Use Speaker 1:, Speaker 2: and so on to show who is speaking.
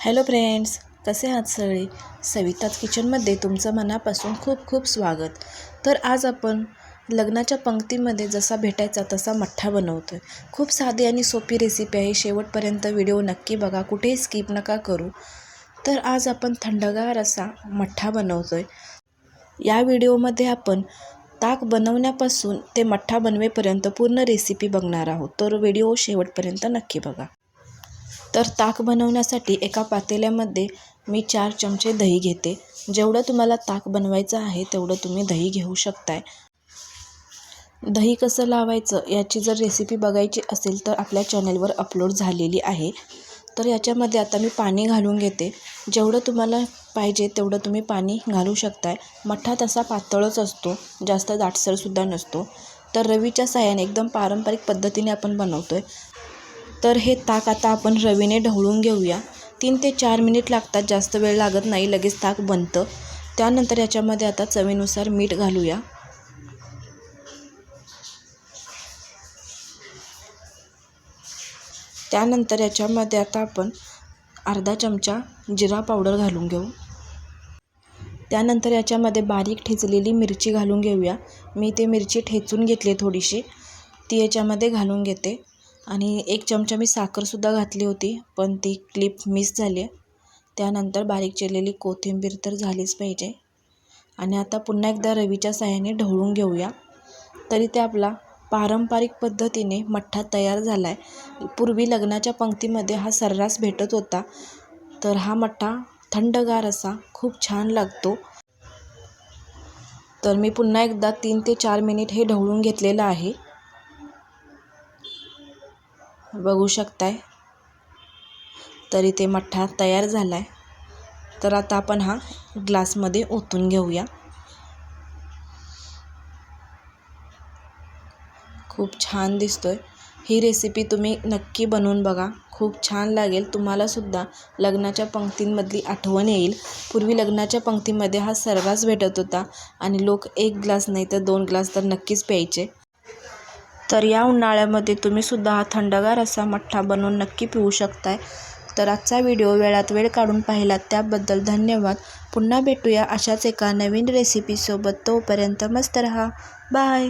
Speaker 1: Hello friends कसे आहात सगळे? सविताज किचनमध्ये तुमचं मनापासून खूप खूप स्वागत. तर आज आपण लग्नाच्या पंक्तीमध्ये जसा भेटायचा तसा मठ्ठा बनवतो आहे खूप साधी आणि सोपी रेसिपी आहे. शेवटपर्यंत व्हिडिओ नक्की बघा. कुठेही स्किप नका करू. तर आज आपण थंडगार असा मठ्ठा बनवतो आहे या व्हिडिओमध्ये आपण ताक बनवण्यापासून ते मठ्ठा बनवेपर्यंत पूर्ण रेसिपी बघणार आहोत. तर व्हिडिओ शेवटपर्यंत नक्की बघा. तर ताक बनवण्यासाठी एका पातेल्यामध्ये मी चार चमचे दही घेते. जेवढं तुम्हाला ताक बनवायचं आहे तेवढं तुम्ही दही घेऊ शकताय. दही कसं लावायचं याची जर रेसिपी बघायची असेल तर आपल्या चॅनलवर अपलोड झालेली आहे. तर याच्यामध्ये आता मी पाणी घालून घेते. जेवढं तुम्हाला पाहिजे तेवढं तुम्ही पाणी घालू शकताय. मठ्ठा तसा पातळच असतो जास्त दाटसरसुद्धा नसतो. तर रवीच्या साह्याने एकदम पारंपरिक पद्धतीने आपण बनवतो आहे तर हे ताक आता आपण रवीने ढवळून घेऊया. तीन ते चार मिनिट लागतात जास्त वेळ लागत नाही लगेच ताक बनतं. त्यानंतर याच्यामध्ये आता चवीनुसार मीठ घालूया. त्यानंतर याच्यामध्ये आता आपण अर्धा चमचा जिरा पावडर घालून घेऊ. त्यानंतर याच्यामध्ये बारीक ठेचलेली मिरची घालून घेऊया. मी ते मिरची ठेचून घेतली थोडीशी. ती याच्यामध्ये घालून घेते. आणि एक चमचा मी साखरसुद्धा घातली होती पण ती क्लिप मिस झाली आहे त्यानंतर बारीक चिरलेली कोथिंबीर तर झालीच पाहिजे. आणि आता पुन्हा एकदा रवीच्या साह्याने ढवळून घेऊया. तरी ते आपला पारंपरिक पद्धतीने मठ्ठा तयार झाला आहे पूर्वी लग्नाच्या पंक्तीमध्ये हा सर्रास भेटत होता तर हा मठ्ठा थंडगार असा खूप छान लागतो. तर मी पुन्हा एकदा तीन ते चार मिनिट हे ढवळून घेतलेलं आहे. बघू शकताय. तरी ते मठ्ठा तयार झाला आहे तर आता आपण हा ग्लासमध्ये ओतून घेऊया. खूप छान दिसतोय. ही रेसिपी तुम्ही नक्की बनवून बघा. खूप छान लागेल. तुम्हालासुद्धा लग्नाच्या पंक्तींमधली आठवण येईल. पूर्वी लग्नाच्या पंक्तीमध्ये हा सर्रास भेटत होता आणि लोक एक ग्लास नाही तर दोन ग्लास तर नक्कीच प्यायचे. तर या उन्हाळ्यामध्ये तुम्हीसुद्धा हा थंडगार असा मठ्ठा बनवून नक्की पिऊ शकताय. तर आजचा व्हिडिओ वेळात वेळ काढून पाहिलात त्याबद्दल धन्यवाद. पुन्हा भेटूया अशाच एका नवीन रेसिपीसोबत तोपर्यंत मस्त रहा. बाय